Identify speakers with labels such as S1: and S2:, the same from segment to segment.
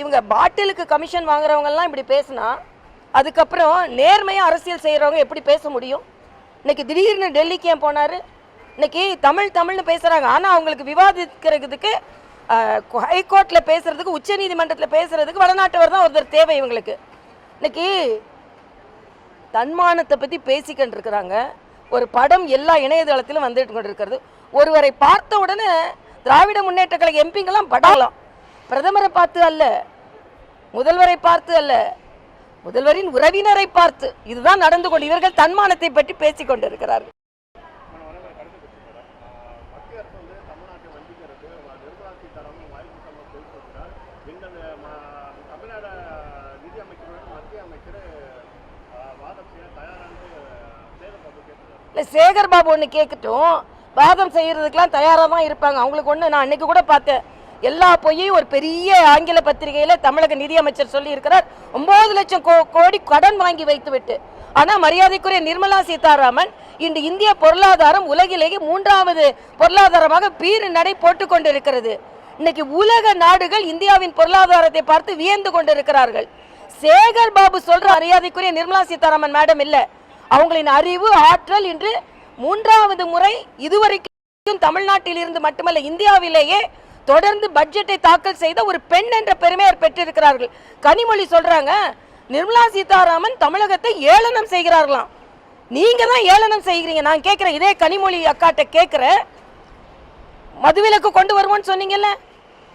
S1: இவங்க பாட்டிலுக்கு கமிஷன் வாங்குறவங்கெல்லாம் இப்படி பேசினா அதுக்கப்புறம் நேர்மையாக அரசியல் செய்கிறவங்க எப்படி பேச முடியும்? இன்னைக்கு திடீர்னு டெல்லிக்கு ஏன் போனார்? இன்னைக்கு தமிழ் தமிழ்னு பேசுகிறாங்க ஆனால் அவங்களுக்கு விவாதிக்கிறதுக்கு ஹைகோர்ட்டில் பேசுறதுக்கு உச்சநீதிமன்றத்தில் பேசுகிறதுக்கு வடநாட்டவர் தான் ஒருத்தர் தேவை இவங்களுக்கு. இன்னைக்கு தன்மானத்தை பற்றி பேசிக்கிட்டு இருக்கிறாங்க ஒரு படம் எல்லா இணையதளத்திலும் வந்துட்டு கொண்டு இருக்கிறது ஒருவரை பார்த்த உடனே திராவிட முன்னேற்ற கழக எம்பிங்கெல்லாம் படலாம் பிரதமரை பார்த்து அல்ல முதல்வரை பார்த்து அல்ல முதல்வரின் உறவினரை பார்த்து. இதுதான் நடந்து கொண்டு இவர்கள் தன்மானத்தை பற்றி பேசிக் கொண்டிருக்கிறார்கள். இல்லை சேகர் பாபு ஒன்று கேட்கட்டும் வாதம் செய்கிறதுக்கெலாம் தயாராக தான் இருப்பாங்க. அவங்களுக்கு ஒன்று நான் அன்னைக்கு கூட பார்த்தேன். எல்லா பொய்யும் ஒரு பெரிய ஆங்கில பத்திரிகையில் தமிழக நிதியமைச்சர் சொல்லி இருக்கிறார் ஒன்பது லட்சம் கோ கோடி கடன் வாங்கி வைத்து விட்டு ஆனால் மரியாதைக்குரிய நிர்மலா சீதாராமன் இன்று இந்திய பொருளாதாரம் உலகிலேயே மூன்றாவது பொருளாதாரமாக பீறு நடை போட்டு கொண்டிருக்கிறது. இன்னைக்கு உலக நாடுகள் இந்தியாவின் பொருளாதாரத்தை பார்த்து வியந்து கொண்டிருக்கிறார்கள். சேகர் பாபு சொல்ற மரியாதைக்குரிய நிர்மலா சீதாராமன் மேடம் இல்ல. அவங்களின் அறிவு ஆற்றல் இன்று மூன்றாவது முறை இதுவரைக்கும் தமிழ்நாட்டில் இருந்து மட்டுமல்ல இந்தியாவிலேயே தொடர்ந்து பட்ஜெட்டை தாக்கல் செய்த ஒரு பெண் என்ற பெருமையை பெற்றிருக்கிறார்கள். கனிமொழி சொல்றாங்க நிர்மலா சீதாராமன் தமிழகத்தை ஏளனம் செய்கிறார்களாம். நீங்க தான் ஏளனம் செய்கிறீங்க. நான் கேட்கிறேன் இதே கனிமொழி அக்காட்ட கேட்கிறேன் மதுவிலக்கு கொண்டு வருவோம்னு சொன்னீங்கல்ல?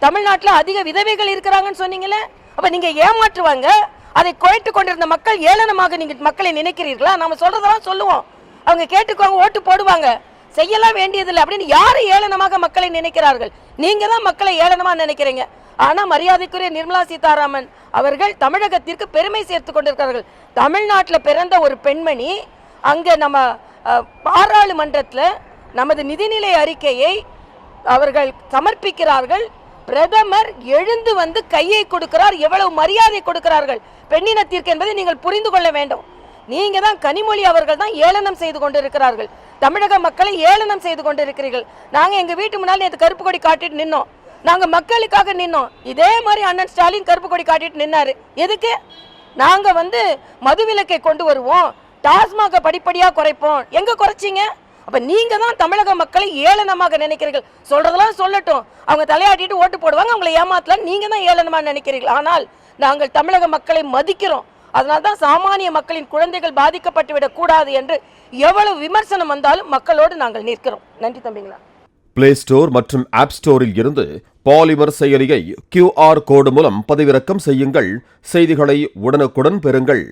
S1: தமிழ்நாட்டில் அதிக விதவைகள் இருக்கிறாங்கன்னு சொன்னீங்கல்ல? அப்ப நீங்க ஏமாற்றுவாங்க. அதை குழைத்து கொண்டிருந்த மக்கள் ஏளனமாக நீங்க மக்களை நினைக்கிறீர்களா? நம்ம சொல்றதெல்லாம் சொல்லுவோம். அவங்க கேட்டுக்குவாங்க ஓட்டு போடுவாங்க. செய்யலாம் வேண்டியதில்லை அப்படின்னு யாரு ஏளனமாக மக்களை நினைக்கிறார்கள்? நீங்க தான் மக்களை ஏளனமா நினைக்கிறீங்க. ஆனா மரியாதைக்குரிய நிர்மலா சீதாராமன் அவர்கள் தமிழகத்திற்கு பெருமை சேர்த்து கொண்டிருக்கிறார்கள். தமிழ்நாட்டில் பிறந்த ஒரு பெண்மணி அங்க நம்ம பாராளுமன்றத்தில் நமது நிதிநிலை அறிக்கையை அவர்கள் சமர்ப்பிக்கிறார்கள். பிரதமர் எழுந்து வந்து கையை கொடுக்கிறார் எவ்வளவு மரியாதை கொடுக்கிறார்கள். பெண்ணினத்திற்கு என்பதை நீங்கள் புரிந்து கொள்ள வேண்டும். நீங்க தான் கனிமொழி அவர்கள் தான் ஏளனம் செய்து கொண்டிருக்கிறார்கள். தமிழக மக்களை ஏளனம் செய்து கொண்டிருக்கிறீர்கள். நாங்கள் எங்கள் வீட்டு முன்னால் நேற்று கருப்பு கொடி காட்டிட்டு நின்னோம். நாங்கள் மக்களுக்காக நின்னோம். இதே மாதிரி அண்ணன் ஸ்டாலின் கருப்பு கொடி காட்டிட்டு நின்னாரு. எதுக்கு? நாங்கள் வந்து மதுவிலக்கை கொண்டு வருவோம். டாஸ்மாக படிப்படியாக குறைப்போம். எங்கே குறைச்சீங்க? அப்போ நீங்கள் தான் தமிழக மக்களை ஏளனமாக நினைக்கிறீர்கள். சொல்கிறதெல்லாம் சொல்லட்டும். அவங்க தலையாட்டிட்டு ஓட்டு போடுவாங்க. அவங்களை ஏமாத்தலாம் நீங்கள் தான் ஏளனமாக நினைக்கிறீர்கள். ஆனால் நாங்கள் தமிழக மக்களை மதிக்கிறோம். அதனால் தான் சாமானிய மக்களின் குழந்தைகள் பாதிக்கப்பட்டுவிடக் கூடாது என்று எவ்வளவு விமர்சனம் வந்தாலும் மக்களோடு நாங்கள் நிற்கிறோம். நன்றி தம்பிங்களா.
S2: பிளே ஸ்டோர் மற்றும் ஆப் ஸ்டோரில் இருந்து பாலிமர் செயலியை கியூஆர் கோடு மூலம் பதிவிறக்கம் செய்யுங்கள். செய்திகளை உடனுக்குடன் பெறுங்கள்.